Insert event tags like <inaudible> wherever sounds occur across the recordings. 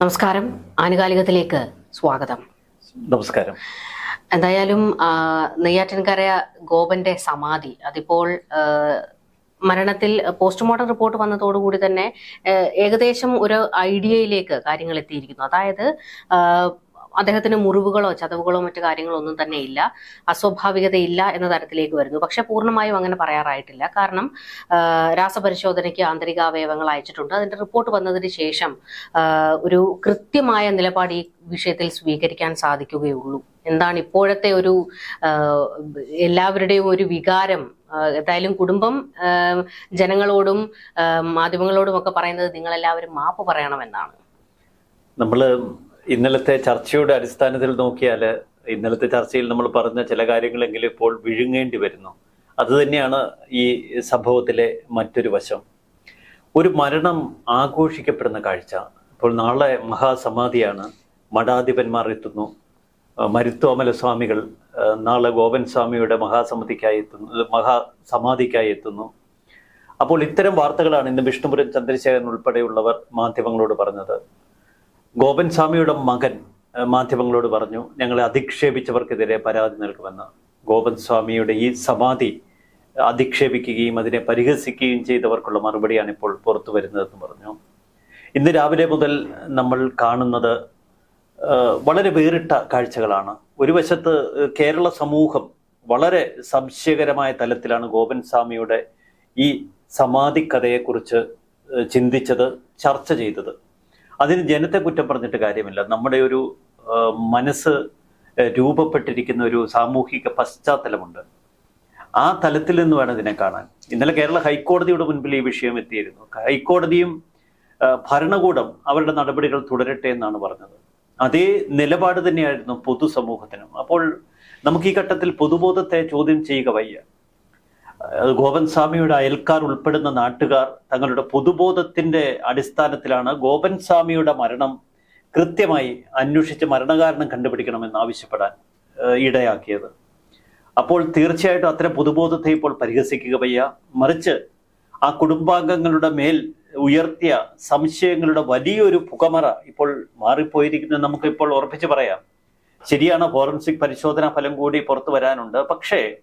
നമസ്കാരം. ആനുകാലികത്തിലേക്ക് സ്വാഗതം. നമസ്കാരം. എന്തായാലും നെയ്യാറ്റിൻകര ഗോപന്റെ സമാധി അതിപ്പോൾ മരണത്തിൽ പോസ്റ്റ്മോർട്ടം റിപ്പോർട്ട് വന്നതോടുകൂടി തന്നെ ഏകദേശം ഒരു ഐഡിയയിലേക്ക് കാര്യങ്ങൾ എത്തിയിരിക്കുന്നു അതായത് അദ്ദേഹത്തിന് മുറിവുകളോ ചതവുകളോ മറ്റു കാര്യങ്ങളോ ഒന്നും തന്നെ ഇല്ല. അസ്വാഭാവികതയില്ല എന്ന തരത്തിലേക്ക് വരുന്നു. പക്ഷെ പൂർണമായും അങ്ങനെ പറയാറായിട്ടില്ല. കാരണം രാസപരിശോധനയ്ക്ക് ആന്തരികാവയവങ്ങൾ അയച്ചിട്ടുണ്ട്. അതിന്റെ റിപ്പോർട്ട് വന്നതിന് ശേഷം ഒരു കൃത്യമായ നിലപാട് ഈ വിഷയത്തിൽ സ്വീകരിക്കാൻ സാധിക്കുകയുള്ളൂ. എന്താണ് ഇപ്പോഴത്തെ ഒരു എല്ലാവരുടെയും ഒരു വികാരം? ഏതായാലും കുടുംബം ജനങ്ങളോടും മാധ്യമങ്ങളോടും ഒക്കെ പറയുന്നത് നിങ്ങൾ എല്ലാവരും മാപ്പ് പറയണമെന്നാണ്. നമ്മൾ ഇന്നലത്തെ ചർച്ചയുടെ അടിസ്ഥാനത്തിൽ നോക്കിയാൽ ഇന്നലത്തെ ചർച്ചയിൽ നമ്മൾ പറഞ്ഞ ചില കാര്യങ്ങളെങ്കിലും ഇപ്പോൾ വിഴുങ്ങേണ്ടി വരുന്നു. അതുതന്നെയാണ് ഈ സംഭവത്തിലെ മറ്റൊരു വശം. ഒരു മരണം ആഘോഷിക്കപ്പെടുന്ന കാഴ്ച. ഇപ്പോൾ നാളെ മഹാസമാധിയാണ്. മഠാധിപന്മാർ എത്തുന്നു. മരുത്തോമല സ്വാമികൾ നാളെ ഗോപൻ സ്വാമിയുടെ മഹാസമിതിക്കായി എത്തുന്നു. മഹാസമാധിക്കായി എത്തുന്നു. അപ്പോൾ ഇത്തരം വാർത്തകളാണ് ഇന്ന് വിഷ്ണുപുരം ചന്ദ്രശേഖരൻ ഉൾപ്പെടെയുള്ളവർ മാധ്യമങ്ങളോട് പറഞ്ഞത്. ഗോപൻ സ്വാമിയുടെ മകൻ മാധ്യമങ്ങളോട് പറഞ്ഞു ഞങ്ങളെ അധിക്ഷേപിച്ചവർക്കെതിരെ പരാതി നൽകുമെന്ന്. ഗോപൻ സ്വാമിയുടെ ഈ സമാധി അധിക്ഷേപിക്കുകയും അതിനെ പരിഹസിക്കുകയും ചെയ്തവർക്കുള്ള മറുപടിയാണ് ഇപ്പോൾ പുറത്തു വരുന്നതെന്ന് പറഞ്ഞു. ഇന്ന് രാവിലെ മുതൽ നമ്മൾ കാണുന്നത് വളരെ വേറിട്ട കാഴ്ചകളാണ്. ഒരു വശത്ത് കേരള സമൂഹം വളരെ സംശയകരമായ തലത്തിലാണ് ഗോപൻ സ്വാമിയുടെ ഈ സമാധി കഥയെക്കുറിച്ച് ചിന്തിച്ചത് ചർച്ച ചെയ്തത്. അതിന് ജനത്തെ കുറ്റം പറഞ്ഞിട്ട് കാര്യമില്ല. നമ്മുടെ ഒരു മനസ്സ് രൂപപ്പെട്ടിരിക്കുന്ന ഒരു സാമൂഹിക പശ്ചാത്തലമുണ്ട്. ആ തലത്തിൽ നിന്ന് വേണം ഇതിനെ കാണാൻ. ഇന്നലെ കേരള ഹൈക്കോടതിയുടെ മുൻപിൽ ഈ വിഷയം എത്തിയിരുന്നു. ഹൈക്കോടതിയും ഭരണകൂടം അവരുടെ നടപടികൾ തുടരട്ടെ എന്നാണ് പറഞ്ഞത്. അതേ നിലപാട് തന്നെയായിരുന്നു പൊതുസമൂഹത്തിനും. അപ്പോൾ നമുക്ക് ഈ ഘട്ടത്തിൽ പൊതുബോധത്തെ ചോദ്യം ചെയ്യുക വയ്യ. ഗോപൻ സ്വാമിയുടെ അയൽക്കാർ ഉൾപ്പെടുന്ന നാട്ടുകാർ തങ്ങളുടെ പൊതുബോധത്തിന്റെ അടിസ്ഥാനത്തിലാണ് ഗോപൻ സ്വാമിയുടെ മരണം കൃത്യമായി അന്വേഷിച്ച് മരണകാരണം കണ്ടുപിടിക്കണമെന്ന് ആവശ്യപ്പെടാൻ ഇടയാക്കിയത്. അപ്പോൾ തീർച്ചയായിട്ടും അത്തരം പൊതുബോധത്തെ ഇപ്പോൾ പരിഹസിക്കുക വയ്യ. മറിച്ച് ആ കുടുംബാംഗങ്ങളുടെ മേൽ ഉയർത്തിയ സംശയങ്ങളുടെ വലിയൊരു പുകമറ ഇപ്പോൾ മാറിപ്പോയിരിക്കുന്നത് നമുക്ക് ഇപ്പോൾ ഉറപ്പിച്ച് പറയാം. ശരിയാണ് ഫോറൻസിക് പരിശോധനാ ഫലം കൂടി പുറത്തു വരാനുണ്ട്. പക്ഷേ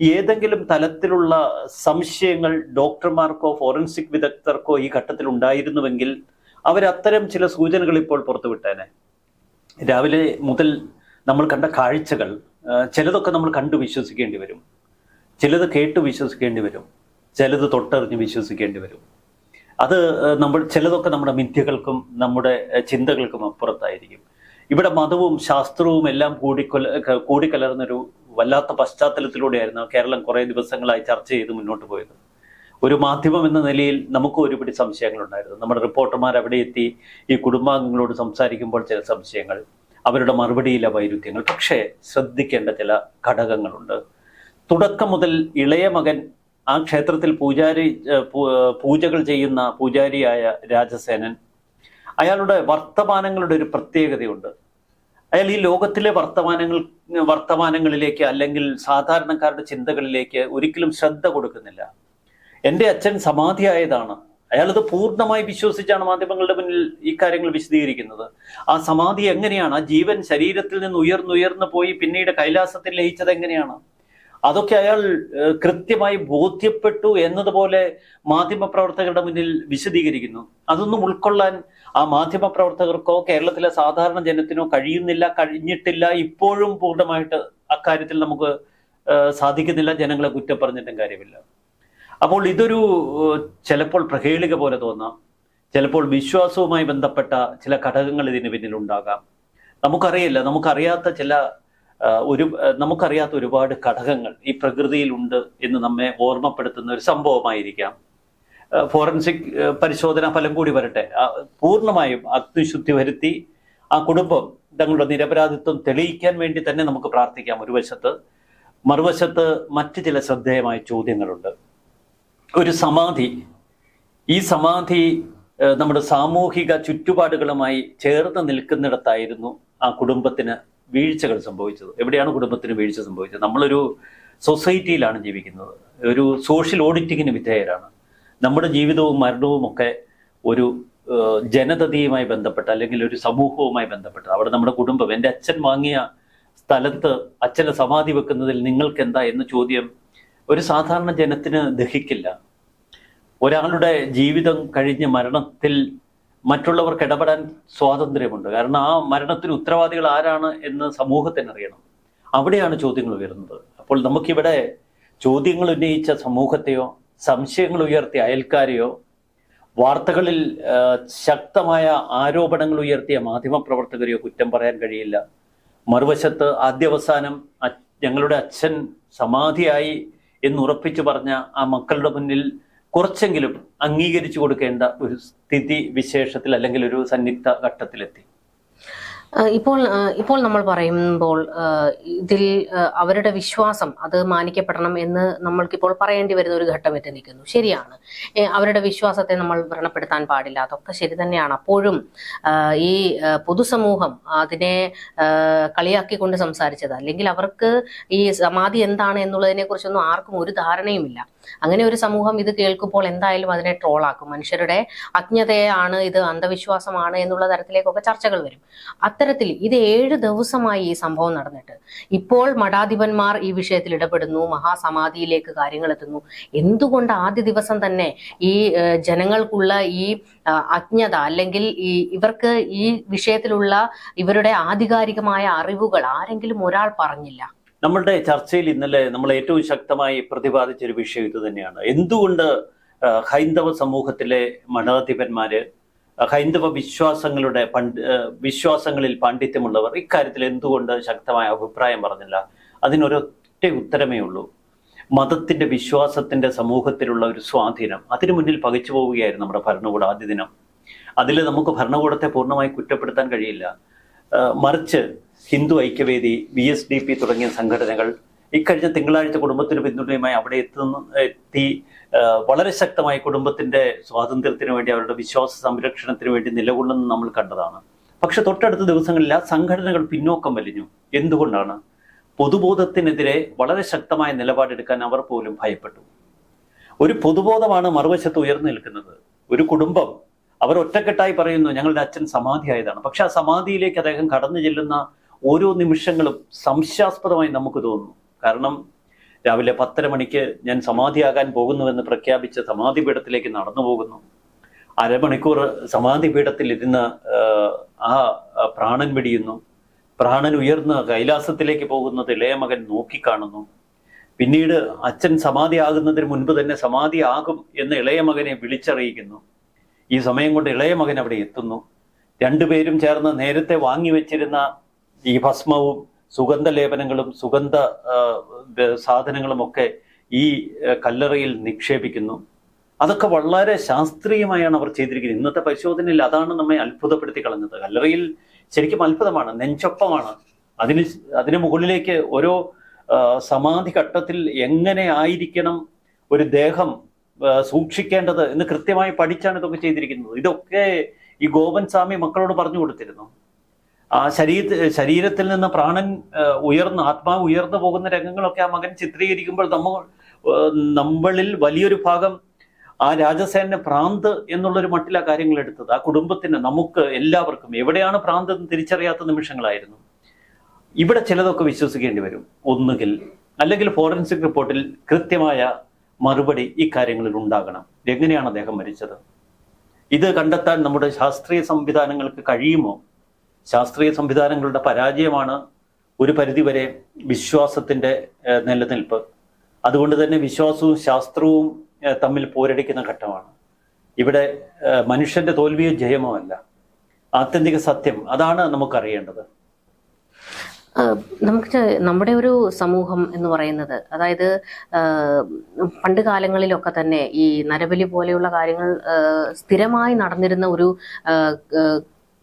ഏതെങ്കിലും തലത്തിലുള്ള സംശയങ്ങൾ ഡോക്ടർമാർക്കോ ഫോറൻസിക് വിദഗ്ധർക്കോ ഈ ഘട്ടത്തിൽ ഉണ്ടായിരുന്നുവെങ്കിൽ അവരത്തരം ചില സൂചനകൾ ഇപ്പോൾ പുറത്തുവിട്ടേനെ. രാവിലെ മുതൽ നമ്മൾ കണ്ട കാഴ്ചകൾ ചിലതൊക്കെ നമ്മൾ കണ്ടു വിശ്വസിക്കേണ്ടി വരും. ചിലത് കേട്ട് വിശ്വസിക്കേണ്ടി വരും. ചിലത് തൊട്ടറിഞ്ഞ് വിശ്വസിക്കേണ്ടി വരും. അത് നമ്മൾ ചിലതൊക്കെ നമ്മുടെ മിഥ്യകൾക്കും നമ്മുടെ ചിന്തകൾക്കും അപ്പുറത്തായിരിക്കും. ഇവിടെ മതവും ശാസ്ത്രവും എല്ലാം കൂടിക്കൊല കൂടിക്കലർന്നൊരു വല്ലാത്ത പശ്ചാത്തലത്തിലൂടെയായിരുന്നു കേരളം കുറേ ദിവസങ്ങളായി ചർച്ച ചെയ്ത് മുന്നോട്ട് പോയത്. ഒരു മാധ്യമം എന്ന നിലയിൽ നമുക്ക് ഒരുപിടി സംശയങ്ങളുണ്ടായിരുന്നു. നമ്മുടെ റിപ്പോർട്ടർമാർ അവിടെ എത്തി ഈ കുടുംബാംഗങ്ങളോട് സംസാരിക്കുമ്പോൾ ചില സംശയങ്ങൾ അവരുടെ മറുപടിയിലെ വൈരുദ്ധ്യങ്ങൾ. പക്ഷേ ശ്രദ്ധിക്കേണ്ട ചില ഘടകങ്ങളുണ്ട്. തുടക്കം മുതൽ ഇളയ മകൻ ആ ക്ഷേത്രത്തിൽ പൂജാരി പൂജകൾ ചെയ്യുന്ന പൂജാരിയായ രാജസേനൻ അയാളുടെ വർത്തമാനങ്ങളുടെ ഒരു പ്രത്യേകതയുണ്ട്. അയാൾ ഈ ലോകത്തിലെ വർത്തമാനങ്ങൾ വർത്തമാനങ്ങളിലേക്ക് അല്ലെങ്കിൽ സാധാരണക്കാരുടെ ചിന്തകളിലേക്ക് ഒരിക്കലും ശ്രദ്ധ കൊടുക്കുന്നില്ല. എന്റെ അച്ഛൻ സമാധിയായതാണ്. അയാളത് പൂർണമായി വിശ്വസിച്ചാണ് മാധ്യമങ്ങളുടെ മുന്നിൽ ഈ കാര്യങ്ങൾ വിശദീകരിക്കുന്നത്. ആ സമാധി എങ്ങനെയാണ്? ആ ജീവൻ ശരീരത്തിൽ നിന്ന് ഉയർന്നുയർന്നു പോയി പിന്നീട് കൈലാസത്തിൽ ലയിച്ചത് എങ്ങനെയാണ്? അതൊക്കെ അയാൾ കൃത്യമായി ബോധ്യപ്പെട്ടു എന്നതുപോലെ മാധ്യമപ്രവർത്തകരുടെ മുന്നിൽ വിശദീകരിക്കുന്നു. അതൊന്നും ഉൾക്കൊള്ളാൻ ആ മാധ്യമ പ്രവർത്തകർക്കോ കേരളത്തിലെ സാധാരണ ജനത്തിനോ കഴിയുന്നില്ല കഴിഞ്ഞിട്ടില്ല ഇപ്പോഴും പൂർണമായിട്ട് അക്കാര്യത്തിൽ നമുക്ക് സാധിക്കുന്നില്ല ജനങ്ങളെ കുറ്റം പറഞ്ഞിട്ടും കാര്യമില്ല. അപ്പോൾ ഇതൊരു ചിലപ്പോൾ പ്രഹേളിക പോലെ തോന്നാം. ചിലപ്പോൾ വിശ്വാസവുമായി ബന്ധപ്പെട്ട ചില ഘടകങ്ങൾ ഇതിന് പിന്നിലുണ്ടാകാം. നമുക്കറിയില്ല നമുക്കറിയാത്ത ചില ഒരു നമുക്കറിയാത്ത ഒരുപാട് ഘടകങ്ങൾ ഈ പ്രകൃതിയിലുണ്ട് എന്ന് നമ്മെ ഓർമ്മപ്പെടുത്തുന്ന ഒരു സംഭവമായിരിക്കാം. ഫോറൻസിക് പരിശോധന ഫലം കൂടി വരട്ടെ. പൂർണമായും അഗ്നിശുദ്ധി വരുത്തി ആ കുടുംബം തങ്ങളുടെ നിരപരാധിത്വം തെളിയിക്കാൻ വേണ്ടി തന്നെ നമുക്ക് പ്രാർത്ഥിക്കാം ഒരു വശത്ത്. മറുവശത്ത് മറ്റ് ചില ശ്രദ്ധേയമായ ചോദ്യങ്ങളുണ്ട്. ഒരു സമാധി. ഈ സമാധി നമ്മുടെ സാമൂഹിക ചുറ്റുപാടുകളുമായി ചേർന്ന് നിൽക്കുന്നിടത്തായിരുന്നു ആ കുടുംബത്തിന് വീഴ്ചകൾ സംഭവിച്ചത്. എവിടെയാണ് കുടുംബത്തിന് വീഴ്ച സംഭവിച്ചത്? നമ്മളൊരു സൊസൈറ്റിയിലാണ് ജീവിക്കുന്നത്. ഒരു സോഷ്യൽ ഓഡിറ്റിങ്ങിന് വിധേയരാണ്. നമ്മുടെ ജീവിതവും മരണവും ഒക്കെ ഒരു ജനതയുമായി ബന്ധപ്പെട്ട അല്ലെങ്കിൽ ഒരു സമൂഹവുമായി ബന്ധപ്പെട്ട അവിടെ നമ്മുടെ കുടുംബം എന്റെ അച്ഛൻ വാങ്ങിയ സ്ഥലത്ത് അച്ഛനെ സമാധി വെക്കുന്നതിൽ നിങ്ങൾക്ക് എന്താ എന്ന ചോദ്യം ഒരു സാധാരണ ജനത്തിന് ദഹിക്കില്ല. ഒരാളുടെ ജീവിതം കഴിഞ്ഞ മരണത്തിൽ മറ്റുള്ളവർക്ക് ഇടപെടാൻ സ്വാതന്ത്ര്യമുണ്ട്. കാരണം ആ മരണത്തിന് ഉത്തരവാദികൾ ആരാണ് എന്ന് സമൂഹത്തിന് അറിയണം. അവിടെയാണ് ചോദ്യങ്ങൾ ഉയരുന്നത് അപ്പോൾ നമുക്കിവിടെ ചോദ്യങ്ങൾ ഉന്നയിച്ച സമൂഹത്തെയോ സംശയങ്ങൾ ഉയർത്തിയ അയൽക്കാരെയോ വാർത്തകളിൽ ശക്തമായ ആരോപണങ്ങൾ ഉയർത്തിയ മാധ്യമപ്രവർത്തകരെയോ കുറ്റം പറയാൻ കഴിയില്ല. മറുവശത്ത് ആദ്യവസാനം ഞങ്ങളുടെ അച്ഛൻ സമാധിയായി എന്നുറപ്പിച്ചു പറഞ്ഞ ആ മക്കളുടെ മുന്നിൽ കുറച്ചെങ്കിലും അംഗീകരിച്ചു കൊടുക്കേണ്ട ഒരു സ്ഥിതി വിശേഷത്തിൽ അല്ലെങ്കിൽ ഒരു സന്നിഗ്ധ ഘട്ടത്തിലെത്തി. ഇപ്പോൾ ഇപ്പോൾ നമ്മൾ പറയുമ്പോൾ ഇതിൽ അവരുടെ വിശ്വാസം അത് മാനിക്കപ്പെടണം എന്ന് നമ്മൾക്കിപ്പോൾ പറയേണ്ടി വരുന്ന ഒരു ഘട്ടം എത്തി നിൽക്കുന്നു. ശരിയാണ്. അവരുടെ വിശ്വാസത്തെ നമ്മൾ വ്രണപ്പെടുത്താൻ പാടില്ല. അതൊക്കെ ശരി തന്നെയാണ്. അപ്പോഴും ഈ പൊതുസമൂഹം അതിനെ കളിയാക്കിക്കൊണ്ട് സംസാരിച്ചത് അല്ലെങ്കിൽ അവർക്ക് ഈ സമാധി എന്താണ് എന്നുള്ളതിനെ കുറിച്ചൊന്നും ആർക്കും ഒരു ധാരണയുമില്ല. അങ്ങനെ ഒരു സമൂഹം ഇത് കേൾക്കുമ്പോൾ എന്തായാലും അതിനെ ട്രോളാക്കും. മനുഷ്യരുടെ അജ്ഞതയാണ് ഇത് അന്ധവിശ്വാസമാണ് എന്നുള്ള തരത്തിലേക്കൊക്കെ ചർച്ചകൾ വരും. അത്തരത്തിൽ ഇത് ഏഴ് ദിവസമായി ഈ സംഭവം നടന്നിട്ട്. ഇപ്പോൾ മഠാധിപന്മാർ ഈ വിഷയത്തിൽ ഇടപെടുന്നു മഹാസമാധിയിലേക്ക് കാര്യങ്ങൾ എത്തുന്നു. എന്തുകൊണ്ട് ആദ്യ ദിവസം തന്നെ ഈ ജനങ്ങൾക്കുള്ള ഈ അജ്ഞത അല്ലെങ്കിൽ ഈ ഇവർക്ക് ഈ വിഷയത്തിലുള്ള ഇവരുടെ ആധികാരികമായ അറിവുകൾ ആരെങ്കിലും ഒരാൾ പറഞ്ഞില്ല? നമ്മളുടെ ചർച്ചയിൽ ഇന്നലെ നമ്മൾ ഏറ്റവും ശക്തമായി പ്രതിപാദിച്ച ഒരു വിഷയം ഇത് തന്നെയാണ്. എന്തുകൊണ്ട് ഹൈന്ദവ സമൂഹത്തിലെ മഠാധിപന്മാര് ഹൈന്ദവ വിശ്വാസങ്ങളുടെ പണ്ട് വിശ്വാസങ്ങളിൽ പാണ്ഡിത്യമുള്ളവർ ഇക്കാര്യത്തിൽ എന്തുകൊണ്ട് ശക്തമായ അഭിപ്രായം പറഞ്ഞില്ല? അതിനൊരൊറ്റ ഉത്തരമേ ഉള്ളൂ. മതത്തിന്റെ വിശ്വാസത്തിന്റെ സമൂഹത്തിലുള്ള ഒരു സ്വാധീനം അതിനു മുന്നിൽ പകച്ചു പോവുകയായിരുന്നു നമ്മുടെ ഭരണകൂടം ആദ്യ ദിനം. അതിൽ നമുക്ക് ഭരണകൂടത്തെ പൂർണമായി കുറ്റപ്പെടുത്താൻ കഴിയില്ല. മറിച്ച് Hindu Aikyavedi V S D P തുടങ്ങിയ സംഘടനകൾ ഇക്കഴിഞ്ഞ തിങ്കളാഴ്ച കുടുംബത്തിന് പിന്തുണയുമായി അവിടെ എത്തുന്ന എത്തി വളരെ ശക്തമായി കുടുംബത്തിന്റെ സ്വാതന്ത്ര്യത്തിന് വേണ്ടി അവരുടെ വിശ്വാസ സംരക്ഷണത്തിന് വേണ്ടി നിലകൊള്ളുന്നത് നമ്മൾ കണ്ടതാണ്. പക്ഷെ തൊട്ടടുത്ത ദിവസങ്ങളിൽ ആ സംഘടനകൾ പിന്നോക്കം വലിഞ്ഞു. എന്തുകൊണ്ടാണ്? പൊതുബോധത്തിനെതിരെ വളരെ ശക്തമായ നിലപാടെടുക്കാൻ അവർ പോലും ഭയപ്പെട്ടു. ഒരു പൊതുബോധമാണ് മറുവശത്ത് ഉയർന്നു നിൽക്കുന്നത്. ഒരു കുടുംബം അവർ ഒറ്റക്കെട്ടായി പറയുന്നു ഞങ്ങളുടെ അച്ഛൻ സമാധി ആയതാണ് പക്ഷെ ആ സമാധിയിലേക്ക് അദ്ദേഹം കടന്നു ചെല്ലുന്ന ഓരോ നിമിഷങ്ങളും സംശയാസ്പദമായി നമുക്ക് തോന്നുന്നു കാരണം രാവിലെ പത്തര മണിക്ക് ഞാൻ സമാധിയാകാൻ പോകുന്നുവെന്ന് പ്രഖ്യാപിച്ച് സമാധി പീഠത്തിലേക്ക് നടന്നു പോകുന്നു. അരമണിക്കൂർ സമാധി പീഠത്തിൽ ഇരുന്ന് ആ പ്രാണൻ വെടിയുന്നു. പ്രാണൻ ഉയർന്ന് കൈലാസത്തിലേക്ക് പോകുന്നത് ഇളയമകൻ നോക്കിക്കാണുന്നു. പിന്നീട് അച്ഛൻ സമാധി ആകുന്നതിന് മുൻപ് തന്നെ സമാധിയാകും എന്ന് ഇളയമകനെ വിളിച്ചറിയിക്കുന്നു. ഈ സമയം കൊണ്ട് ഇളയമകൻ അവിടെ എത്തുന്നു. രണ്ടുപേരും ചേർന്ന് നേരത്തെ വാങ്ങിവെച്ചിരുന്ന ഈ ഭസ്മവും സുഗന്ധ ലേപനങ്ങളും സുഗന്ധ സാധനങ്ങളും ഒക്കെ ഈ കല്ലറയിൽ നിക്ഷേപിക്കുന്നു. അതൊക്കെ വളരെ ശാസ്ത്രീയമായാണ് അവർ ചെയ്തിരിക്കുന്നത്. ഇന്നത്തെ പരിശോധനയിൽ അതാണ് നമ്മെ അത്ഭുതപ്പെടുത്തി കളഞ്ഞത്. കല്ലറയിൽ ശരിക്കും അത്ഭുതമാണ് നെഞ്ചൊപ്പമാണ്. അതിന് അതിന് മുകളിലേക്ക് ഓരോ സമാധി ഘട്ടത്തിൽ എങ്ങനെ ആയിരിക്കണം ഒരു ദേഹം സൂക്ഷിക്കേണ്ടത് എന്ന് കൃത്യമായി പഠിച്ചാണ് ഇതൊക്കെ ചെയ്തിരിക്കുന്നത്. ഇതൊക്കെ ഈ ഗോപൻ സ്വാമി മക്കളോട് പറഞ്ഞു കൊടുത്തിരുന്നു. ആ ശരീര ശരീരത്തിൽ നിന്ന് പ്രാണൻ ഉയർന്ന് ആത്മാവ് ഉയർന്നു പോകുന്ന രംഗങ്ങളൊക്കെ ആ മകൻ ചിത്രീകരിക്കുമ്പോൾ നമ്മൾ നമ്മളിൽ വലിയൊരു ഭാഗം ആ രാജസേന ഭ്രാന്ത് എന്നുള്ളൊരു മട്ടിലാ കാര്യങ്ങൾ എടുത്തത്. ആ കുടുംബത്തിന് നമുക്ക് എല്ലാവർക്കും എവിടെയാണ് ഭ്രാന്ത് എന്ന് തിരിച്ചറിയാത്ത നിമിഷങ്ങളായിരുന്നു. ഇവിടെ ചിലതൊക്കെ വിശ്വസിക്കേണ്ടി വരും. ഒന്നുകിൽ അല്ലെങ്കിൽ ഫോറൻസിക് റിപ്പോർട്ടിൽ കൃത്യമായ മറുപടി ഈ കാര്യങ്ങളിൽ ഉണ്ടാകണം. എങ്ങനെയാണ് അദ്ദേഹം മരിച്ചത്? ഇത് കണ്ടെത്താൻ നമ്മുടെ ശാസ്ത്രീയ സംവിധാനങ്ങൾക്ക് കഴിയുമോ? ശാസ്ത്രീയ സംവിധാനങ്ങളുടെ പരാജയമാണ് ഒരു പരിധിവരെ വിശ്വാസത്തിന്റെ നിലനിൽപ്പ്. അതുകൊണ്ട് തന്നെ വിശ്വാസവും ശാസ്ത്രവും തമ്മിൽ പോരടിക്കുന്ന ഘട്ടമാണ്. ഇവിടെ മനുഷ്യന്റെ തോൽവിയോ ജയമോ അല്ല ആത്യന്തിക സത്യം അതാണ് നമുക്കറിയേണ്ടത്. നമുക്ക് നമ്മുടെ ഒരു സമൂഹം എന്ന് പറയുന്നത് അതായത് പണ്ട് കാലങ്ങളിലൊക്കെ തന്നെ ഈ നരബലി പോലെയുള്ള കാര്യങ്ങൾ സ്ഥിരമായി നടന്നിരുന്ന ഒരു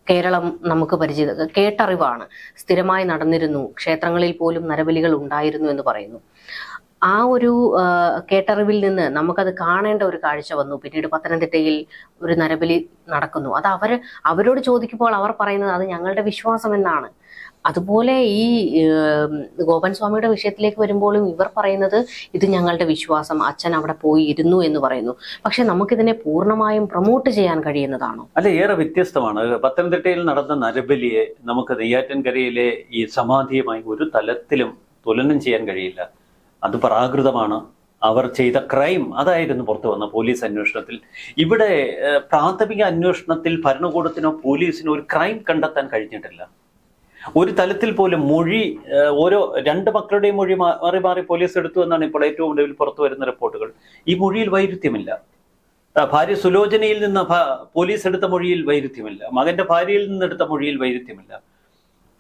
കേരളം നമുക്ക് പരിചിത കേട്ടറിവാണ്. സ്ഥിരമായി നടന്നിരുന്നു. ക്ഷേത്രങ്ങളിൽ പോലും നരബലികൾ ഉണ്ടായിരുന്നു എന്ന് പറയുന്നു. ആ ഒരു കേട്ടറിവിൽ നിന്ന് നമുക്കത് കാണേണ്ട ഒരു കാഴ്ച വന്നു. പിന്നീട് പത്തനംതിട്ടയിൽ ഒരു നരബലി നടക്കുന്നു. അത് അവർ അവരോട് ചോദിക്കുമ്പോൾ അവർ പറയുന്നത് അത് ഞങ്ങളുടെ വിശ്വാസം എന്നാണ് അതുപോലെ ഈ ഗോപൻ സ്വാമിയുടെ വിഷയത്തിലേക്ക് വരുമ്പോഴും ഇവർ പറയുന്നത് ഇത് ഞങ്ങളുടെ വിശ്വാസം അച്ഛൻ അവിടെ പോയി ഇരുന്നു എന്ന് പറയുന്നു. പക്ഷെ നമുക്കിതിനെ പൂർണമായും പ്രൊമോട്ട് ചെയ്യാൻ കഴിയുന്നതാണോ? അല്ല ഏറെ വ്യത്യസ്തമാണ്. പത്തനംതിട്ടയിൽ നടന്ന നരബലിയെ നമുക്ക് നെയ്യാറ്റൻകരയിലെ ഈ സമാധിയുമായി ഒരു തലത്തിലും തുലനം ചെയ്യാൻ കഴിയില്ല. അത് പ്രാകൃതമാണ്. അവർ ചെയ്ത ക്രൈം അതായിരുന്നു പുറത്തു വന്ന പോലീസ് അന്വേഷണത്തിൽ. ഇവിടെ പ്രാഥമിക അന്വേഷണത്തിൽ ഭരണകൂടത്തിനോ പോലീസിനോ ഒരു ക്രൈം കണ്ടെത്താൻ കഴിഞ്ഞിട്ടില്ല. ഒരു തലത്തിൽ പോലും മൊഴി ഓരോ രണ്ട് മക്കളുടെയും മൊഴി മാറി മാറി പോലീസ് എടുത്തു എന്നാണ് ഇപ്പോൾ ഏറ്റവും ഒടുവിൽ പുറത്തു വരുന്ന റിപ്പോർട്ടുകൾ. ഈ മൊഴിയിൽ വൈരുദ്ധ്യമില്ല. ഭാര്യ സുലോചനയിൽ നിന്ന് പോലീസ് എടുത്ത മൊഴിയിൽ വൈരുദ്ധ്യമില്ല. മകന്റെ ഭാര്യയിൽ നിന്ന് എടുത്ത മൊഴിയിൽ വൈരുദ്ധ്യമില്ല.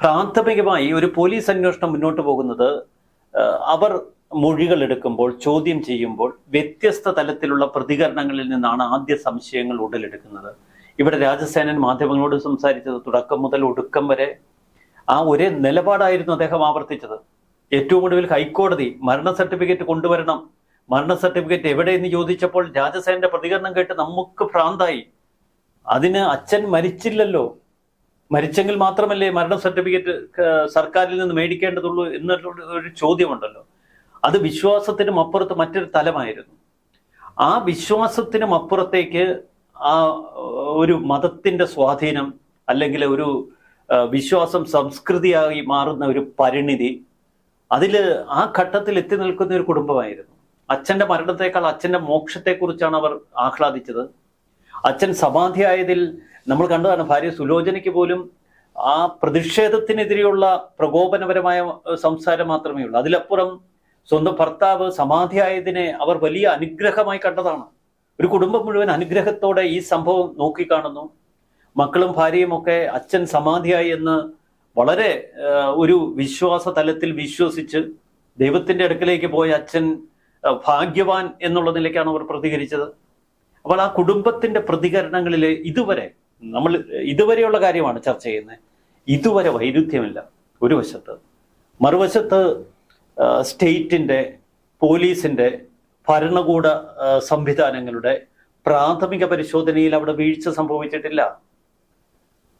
പ്രാഥമികമായി ഒരു പോലീസ് അന്വേഷണം മുന്നോട്ട് പോകുന്നത് അവർ മൊഴികൾ എടുക്കുമ്പോൾ ചോദ്യം ചെയ്യുമ്പോൾ വ്യത്യസ്ത തലത്തിലുള്ള പ്രതികരണങ്ങളിൽ നിന്നാണ് ആദ്യ സംശയങ്ങൾ ഉടലെടുക്കുന്നത്. ഇവിടെ രാജസേനൻ മാധ്യമങ്ങളോട് സംസാരിച്ചത് തുടക്കം മുതൽ ഒടുക്കം വരെ ആ ഒരേ നിലപാടായിരുന്നു അദ്ദേഹം ആവർത്തിച്ചത്. ഏറ്റവും ഒടുവിൽ ഹൈക്കോടതി മരണ സർട്ടിഫിക്കറ്റ് കൊണ്ടുവരണം. മരണ സർട്ടിഫിക്കറ്റ് എവിടെയെന്ന് ചോദിച്ചപ്പോൾ രാജസേനന്റെ പ്രതികരണം കേട്ട് നമുക്ക് ഭ്രാന്തായി. അതിന് അച്ഛൻ മരിച്ചില്ലല്ലോ. മരിച്ചെങ്കിൽ മാത്രമല്ലേ മരണ സർട്ടിഫിക്കറ്റ് സർക്കാരിൽ നിന്ന് മേടിക്കേണ്ടതുള്ളൂ എന്നുള്ള ഒരു ചോദ്യമുണ്ടല്ലോ. അത് വിശ്വാസത്തിനും അപ്പുറത്ത് മറ്റൊരു തലമായിരുന്നു. ആ വിശ്വാസത്തിനും അപ്പുറത്തേക്ക് ആ ഒരു മതത്തിന്റെ സ്വാധീനം അല്ലെങ്കിൽ ഒരു വിശ്വാസം സംസ്കൃതിയായി മാറുന്ന ഒരു പരിണിതി അതിൽ ആ ഘട്ടത്തിൽ എത്തി നിൽക്കുന്ന ഒരു കുടുംബമായിരുന്നു. അച്ഛന്റെ മരണത്തെക്കാൾ അച്ഛന്റെ മോക്ഷത്തെക്കുറിച്ചാണ് അവർ ആഹ്ലാദിച്ചത്. അച്ഛൻ സമാധിയായതിൽ നമ്മൾ കണ്ടതാണ് ഭാര്യ സുലോചനയ്ക്ക് പോലും ആ പ്രതിഷേധത്തിനെതിരെയുള്ള പ്രകോപനപരമായ സംസാരം മാത്രമേ ഉള്ളൂ. അതിലപ്പുറം സ്വന്തം ഭർത്താവ് സമാധിയായതിനെ അവർ വലിയ അനുഗ്രഹമായി കണ്ടതാണ്. ഒരു കുടുംബം മുഴുവൻ അനുഗ്രഹത്തോടെ ഈ സംഭവം നോക്കിക്കാണുന്നു. മക്കളും ഭാര്യയും ഒക്കെ അച്ഛൻ സമാധിയായി എന്ന് വളരെ ഒരു വിശ്വാസ തലത്തിൽ വിശ്വസിച്ച് ദൈവത്തിന്റെ അടുക്കലേക്ക് പോയ അച്ഛൻ ഭാഗ്യവാൻ എന്നുള്ള നിലയ്ക്കാണ് അവർ പ്രതികരിച്ചത്. അപ്പോൾ ആ കുടുംബത്തിന്റെ പ്രതികരണങ്ങളിൽ ഇതുവരെ നമ്മൾ ഇതുവരെയുള്ള കാര്യമാണ് ചർച്ച ചെയ്യുന്നത്. ഇതുവരെ വൈരുദ്ധ്യമില്ല ഒരു വശത്ത്. മറുവശത്ത് സ്റ്റേറ്റിന്റെ പോലീസിന്റെ ഭരണകൂട സംവിധാനങ്ങളുടെ പ്രാഥമിക പരിശോധനയിൽ അവിടെ വീഴ്ച സംഭവിച്ചിട്ടില്ല.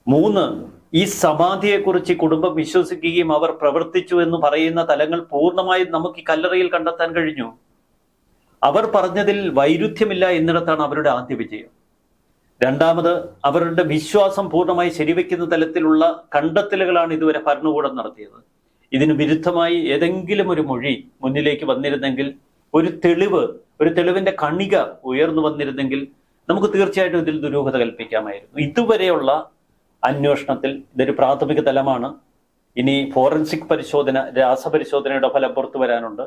മൂന്ന് ഈ സമാധിയെക്കുറിച്ച് കുടുംബം വിശ്വസിക്കുകയും അവർ പ്രവർത്തിച്ചു എന്ന് പറയുന്ന തലങ്ങൾ പൂർണമായും നമുക്ക് ഈ കല്ലറയിൽ കണ്ടെത്താൻ കഴിഞ്ഞു. അവർ പറഞ്ഞതിൽ വൈരുദ്ധ്യമില്ല എന്നിടത്താണ് അവരുടെ ആദ്യ വിജയം. രണ്ടാമത് അവരുടെ വിശ്വാസം പൂർണമായി ശരിവെക്കുന്ന തലത്തിലുള്ള കണ്ടെത്തലുകളാണ് ഇതുവരെ ഭരണകൂടം നടത്തിയത്. ഇതിന് വിരുദ്ധമായി ഏതെങ്കിലും ഒരു മൊഴി മുന്നിലേക്ക് വന്നിരുന്നെങ്കിൽ ഒരു തെളിവ് ഒരു തെളിവിന്റെ കണിക ഉയർന്നു വന്നിരുന്നെങ്കിൽ നമുക്ക് തീർച്ചയായിട്ടും ഇതിൽ ദുരൂഹത കൽപ്പിക്കാമായിരുന്നു. ഇതുവരെയുള്ള അന്വേഷണത്തിൽ ഇതൊരു പ്രാഥമിക തലമാണ്. ഇനി ഫോറൻസിക് പരിശോധന രാസപരിശോധനയുടെ ഫലം പുറത്തു വരാനുണ്ട്.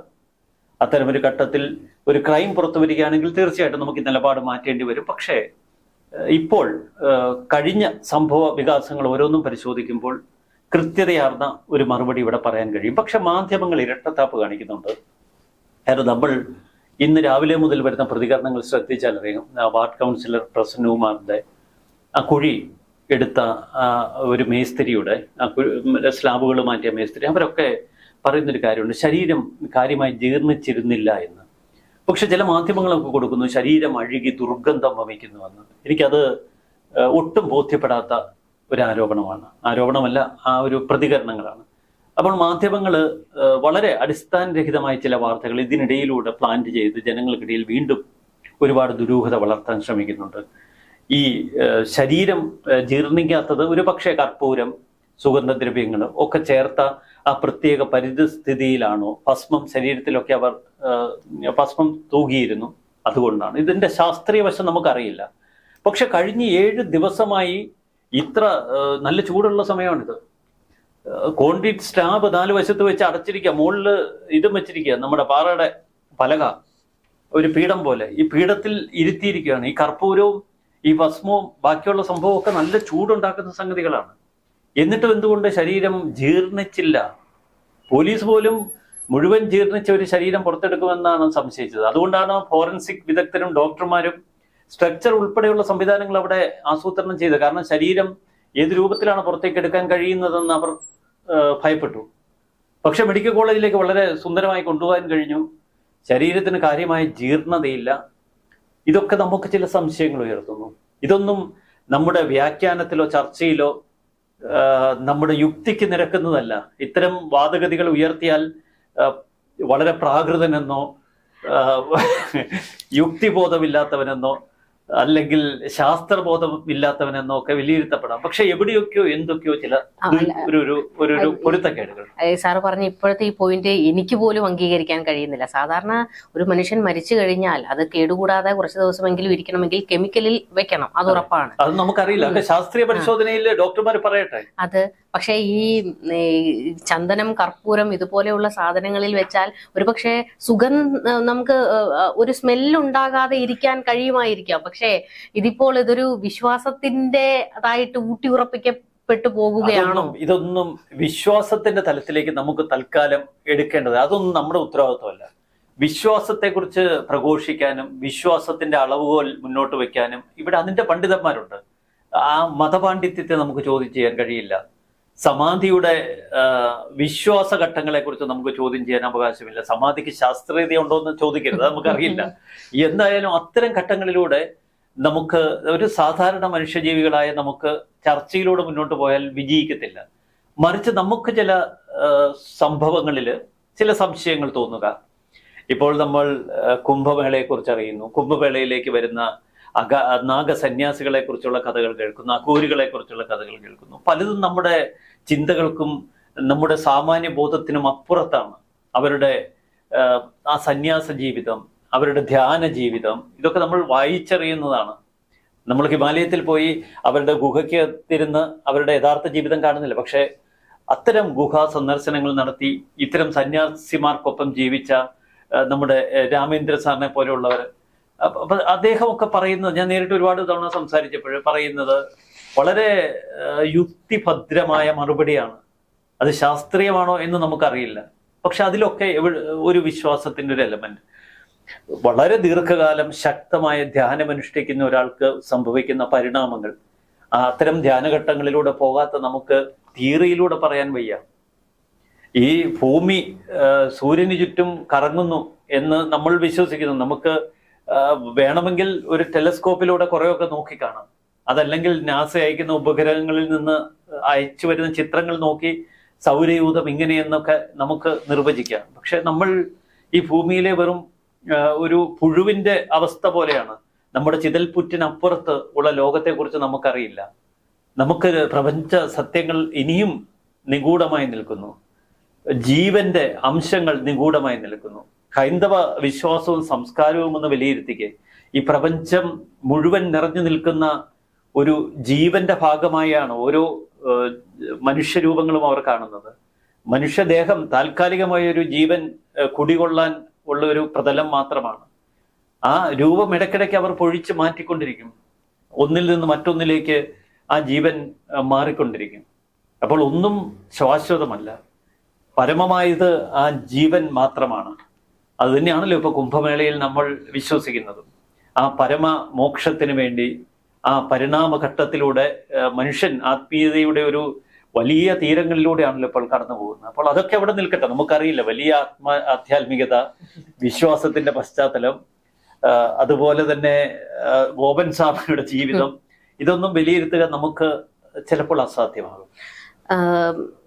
അത്തരമൊരു ഘട്ടത്തിൽ ഒരു ക്രൈം പുറത്തു വരികയാണെങ്കിൽ തീർച്ചയായിട്ടും നമുക്ക് ഈ നിലപാട് മാറ്റേണ്ടി വരും. പക്ഷേ ഇപ്പോൾ കഴിഞ്ഞ സംഭവ വികാസങ്ങൾ ഓരോന്നും പരിശോധിക്കുമ്പോൾ കൃത്യതയാർന്ന ഒരു മറുപടി ഇവിടെ പറയാൻ കഴിയും. പക്ഷെ മാധ്യമങ്ങൾ ഇരട്ടത്താപ്പ് കാണിക്കുന്നുണ്ട്. കാരണം നമ്മൾ ഇന്ന് രാവിലെ മുതൽ വരുന്ന പ്രതികരണങ്ങൾ ശ്രദ്ധിച്ചാൽ അറിയാം. വാർഡ് കൗൺസിലർ പ്രസന്നകുമാറിന്റെ ആ കുഴി എടുത്ത ഒരു മേസ്തിരിയുടെ സ്ലാബുകൾ മാറ്റിയ മേസ്തിരി അവരൊക്കെ പറയുന്നൊരു കാര്യമുണ്ട്. ശരീരം കാര്യമായി ജീർണിച്ചിരുന്നില്ല എന്ന്. പക്ഷെ ചില മാധ്യമങ്ങളൊക്കെ കൊടുക്കുന്നു ശരീരം അഴുകി ദുർഗന്ധം വമിക്കുന്നുവെന്ന് എനിക്കത് ഒട്ടും ബോധ്യപ്പെടാത്ത ഒരു ആരോപണമാണ് ആരോപണമല്ല ആ ഒരു പ്രതികരണങ്ങളാണ്. അപ്പോൾ മാധ്യമങ്ങൾ വളരെ അടിസ്ഥാനരഹിതമായ ചില വാർത്തകൾ ഇതിനിടയിലൂടെ പ്ലാന്റ് ചെയ്ത് ജനങ്ങൾക്കിടയിൽ വീണ്ടും ഒരുപാട് ദുരൂഹത വളർത്താൻ ശ്രമിക്കുന്നുണ്ട്. ഈ ശരീരം ജീർണിക്കാത്തത് ഒരു പക്ഷേ കർപ്പൂരം സുഗന്ധദ്രവ്യങ്ങൾ ഒക്കെ ചേർത്ത ആ പ്രത്യേക പരിതസ്ഥിതിയിലാണോ? ഭസ്മം ശരീരത്തിലൊക്കെ അവർ ഭസ്മം തൂകിയിരുന്നു. അതുകൊണ്ടാണ്. ഇതിന്റെ ശാസ്ത്രീയ വശം നമുക്കറിയില്ല. പക്ഷെ കഴിഞ്ഞ ഏഴ് ദിവസമായി ഇത്ര നല്ല ചൂടുള്ള സമയമാണിത്. കോൺക്രീറ്റ് സ്ലാബ് നാല് വശത്ത് വെച്ച് അടച്ചിരിക്കുക മുകളിൽ ഇതും വെച്ചിരിക്കുക നമ്മുടെ പാറയുടെ പലക ഒരു പീഠം പോലെ. ഈ പീഠത്തിൽ ഇരുത്തിയിരിക്കുകയാണ്. ഈ കർപ്പൂരവും ഈ ഭസ്മവും ബാക്കിയുള്ള സംഭവമൊക്കെ നല്ല ചൂടുണ്ടാക്കുന്ന സംഗതികളാണ്. എന്നിട്ടും എന്തുകൊണ്ട് ശരീരം ജീർണിച്ചില്ല? പോലീസ് പോലും മുഴുവൻ ജീർണിച്ച ഒരു ശരീരം പുറത്തെടുക്കുമെന്നാണ് സംശയിച്ചത്. അതുകൊണ്ടാണ് ഫോറൻസിക് വിദഗ്ധരും ഡോക്ടർമാരും സ്ട്രക്ചർ ഉൾപ്പെടെയുള്ള സംവിധാനങ്ങൾ അവിടെ ആസൂത്രണം ചെയ്തത്. കാരണം ശരീരം ഏത് രൂപത്തിലാണ് പുറത്തേക്ക് എടുക്കാൻ കഴിയുന്നതെന്ന് അവർ ഭയപ്പെട്ടു. പക്ഷെ മെഡിക്കൽ കോളേജിലേക്ക് വളരെ സുന്ദരമായി കൊണ്ടുപോകാൻ കഴിഞ്ഞു. ശരീരത്തിന് കാര്യമായ ജീർണതയില്ല. ഇതൊക്കെ നമുക്ക് ചില സംശയങ്ങൾ ഉയർത്തുന്നു. ഇതൊന്നും നമ്മുടെ വ്യാഖ്യാനത്തിലോ ചർച്ചയിലോ നമ്മുടെ യുക്തിക്ക് നിരക്കുന്നതല്ല. ഇത്തരം വാദഗതികൾ ഉയർത്തിയാൽ വളരെ പ്രാകൃതനെന്നോ യുക്തിബോധമില്ലാത്തവനെന്നോ അല്ലെങ്കിൽ ശാസ്ത്രബോധം ഇല്ലാത്തവനെന്നോ ഒക്കെ വിലയിരുത്തപ്പെടാം. പക്ഷെ എവിടെയൊക്കെയോ എന്തൊക്കെയോ ചില. ഒരു ഒരു പൊരുത്തക്കേടുകൾ. പറഞ്ഞ ഇപ്പോഴത്തെ ഈ പോയിന്റ് എനിക്ക് പോലും അംഗീകരിക്കാൻ കഴിയുന്നില്ല. സാധാരണ ഒരു മനുഷ്യൻ മരിച്ചു കഴിഞ്ഞാൽ അത് കേടുകൂടാതെ കുറച്ച് ദിവസമെങ്കിലും ഇരിക്കണമെങ്കിൽ കെമിക്കലിൽ വെക്കണം. അത് ഉറപ്പാണ്. അത് നമുക്കറിയില്ല. ശാസ്ത്രീയ പരിശോധനയിൽ ഡോക്ടർമാർ പറയട്ടെ. അത് പക്ഷേ ഈ ചന്ദനം കർപ്പൂരം ഇതുപോലെയുള്ള സാധനങ്ങളിൽ വെച്ചാൽ ഒരുപക്ഷെ സുഗന്ധ നമുക്ക് ഒരു സ്മെല്ലുണ്ടാകാതെ ഇരിക്കാൻ കഴിയുമായിരിക്കാം. പക്ഷേ ഇതിപ്പോൾ ഇതൊരു വിശ്വാസത്തിന്റെതായിട്ട് ഊട്ടി ഉറപ്പിക്കപ്പെട്ടു പോകുകയാണോ? ഇതൊന്നും വിശ്വാസത്തിന്റെ തലത്തിലേക്ക് നമുക്ക് തൽക്കാലം എടുക്കേണ്ടത് അതൊന്നും നമ്മുടെ ഉത്തരവാദിത്വമല്ല. വിശ്വാസത്തെക്കുറിച്ച് പ്രഘോഷിക്കാനും വിശ്വാസത്തിന്റെ അളവുകോൽ മുന്നോട്ട് വെക്കാനും ഇവിടെ അതിന്റെ പണ്ഡിതന്മാരുണ്ട്. ആ മതപാണ്ഡിത്യത്തെ നമുക്ക് ചോദ്യം ചെയ്യാൻ കഴിയില്ല. സമാധിയുടെ വിശ്വാസ ഘട്ടങ്ങളെ കുറിച്ച് നമുക്ക് ചോദ്യം ചെയ്യാൻ അവകാശമില്ല. സമാധിക്ക് ശാസ്ത്രീയത ഉണ്ടോ എന്ന് ചോദിക്കരുത് നമുക്കറിയില്ല. <laughs> എന്തായാലും അത്തരം ഘട്ടങ്ങളിലൂടെ നമുക്ക് ഒരു സാധാരണ മനുഷ്യജീവികളായ നമുക്ക് ചർച്ചയിലൂടെ മുന്നോട്ട് പോയാൽ വിജയിക്കത്തില്ല. മറിച്ച് നമുക്ക് ചില സംഭവങ്ങളിൽ ചില സംശയങ്ങൾ തോന്നുക. ഇപ്പോൾ നമ്മൾ കുംഭമേളയെ കുറിച്ച് അറിയുന്നു കുംഭമേളയിലേക്ക് വരുന്ന അഗ നാഗസന്യാസികളെ കുറിച്ചുള്ള കഥകൾ കേൾക്കുന്നു അഘോരികളെ കുറിച്ചുള്ള കഥകൾ കേൾക്കുന്നു. പലതും നമ്മുടെ ചിന്തകൾക്കും നമ്മുടെ സാമാന്യ ബോധത്തിനും അപ്പുറത്താണ്. അവരുടെ ആ, സന്യാസ ജീവിതം അവരുടെ ധ്യാന ജീവിതം ഇതൊക്കെ നമ്മൾ വായിച്ചറിയുന്നതാണ്. നമ്മൾ ഹിമാലയത്തിൽ പോയി അവരുടെ ഗുഹയ്ക്ക് തിരുന്ന് അവരുടെ യഥാർത്ഥ ജീവിതം കാണുന്നില്ല. പക്ഷേ അത്തരം ഗുഹാ സന്ദർശനങ്ങൾ നടത്തി ഇത്തരം സന്യാസിമാർക്കൊപ്പം ജീവിച്ച നമ്മുടെ രാമേന്ദ്ര സാറിനെ പോലെയുള്ളവർ അപ്പൊ അദ്ദേഹമൊക്കെ പറയുന്നത് ഞാൻ നേരിട്ട് ഒരുപാട് തവണ സംസാരിച്ചപ്പോൾ പറയുന്നത് വളരെ യുക്തിഭദ്രമായ മറുപടിയാണ്. അത് ശാസ്ത്രീയമാണോ എന്ന് നമുക്കറിയില്ല. പക്ഷെ അതിലൊക്കെ ഒരു വിശ്വാസത്തിന്റെ ഒരു എലമെന്റ് വളരെ ദീർഘകാലം ശക്തമായ ധ്യാനം അനുഷ്ഠിക്കുന്ന ഒരാൾക്ക് സംഭവിക്കുന്ന പരിണാമങ്ങൾ അത്തരം ധ്യാനഘട്ടങ്ങളിലൂടെ പോകാത്ത നമുക്ക് തിയറിയിലൂടെ പറയാൻ വയ്യ. ഈ ഭൂമി സൂര്യന് ചുറ്റും കറങ്ങുന്നു എന്ന് നമ്മൾ വിശ്വസിക്കുന്നു. നമുക്ക് വേണമെങ്കിൽ ഒരു ടെലസ്കോപ്പിലൂടെ കുറെയൊക്കെ നോക്കിക്കാണാം അതല്ലെങ്കിൽ നാസ അയക്കുന്ന ഉപഗ്രഹങ്ങളിൽ നിന്ന് അയച്ചു വരുന്ന ചിത്രങ്ങൾ നോക്കി സൗരയൂഥം ഇങ്ങനെയെന്നൊക്കെ നമുക്ക് നിർവചിക്കാം. പക്ഷെ നമ്മൾ ഈ ഭൂമിയിലെ വെറും ഒരു പുഴുവിന്റെ അവസ്ഥ പോലെയാണ്. നമ്മുടെ ചിതൽപുറ്റിനപ്പുറത്ത് ഉള്ള ലോകത്തെക്കുറിച്ച് നമുക്കറിയില്ല. നമുക്ക് പ്രപഞ്ച സത്യങ്ങൾ ഇനിയും നിഗൂഢമായി നിൽക്കുന്നു. ജീവന്റെ അംശങ്ങൾ നിഗൂഢമായി നിൽക്കുന്നു. ഹൈന്ദവ വിശ്വാസവും സംസ്കാരവും എന്ന് വിലയിരുത്തിക്കെ. ഈ പ്രപഞ്ചം മുഴുവൻ നിറഞ്ഞു നിൽക്കുന്ന ഒരു ജീവന്റെ ഭാഗമായാണ് ഓരോ മനുഷ്യരൂപങ്ങളും അവർ കാണുന്നത്. മനുഷ്യദേഹം താൽക്കാലികമായ ഒരു ജീവൻ കുടികൊള്ളാൻ ഉള്ള ഒരു പ്രതലം മാത്രമാണ്. ആ രൂപം ഇടയ്ക്കിടയ്ക്ക് അവർ പൊഴിച്ച് മാറ്റിക്കൊണ്ടിരിക്കും. ഒന്നിൽ നിന്ന് മറ്റൊന്നിലേക്ക് ആ ജീവൻ മാറിക്കൊണ്ടിരിക്കും. അപ്പോൾ ഒന്നും ശാശ്വതമല്ല. പരമമായത് ആ ജീവൻ മാത്രമാണ്. അത് തന്നെയാണല്ലോ ഇപ്പൊ കുംഭമേളയിൽ നമ്മൾ വിശ്വസിക്കുന്നത്. ആ പരമ മോക്ഷത്തിന് വേണ്ടി ആ പരിണാമഘട്ടത്തിലൂടെ മനുഷ്യൻ ആത്മീയതയുടെ ഒരു വലിയ തീരങ്ങളിലൂടെയാണല്ലോ ഇപ്പോൾ കടന്നു പോകുന്നത്. അപ്പോൾ അതൊക്കെ അവിടെ നിൽക്കട്ടെ? നമുക്കറിയില്ല. വലിയ ആത്മ ആധ്യാത്മികത വിശ്വാസത്തിന്റെ പശ്ചാത്തലം അതുപോലെ തന്നെ ഗോപൻ സ്വാമിയുടെ ജീവിതം. ഇതൊന്നും വിലയിരുത്തുക നമുക്ക് ചിലപ്പോൾ അസാധ്യമാകും.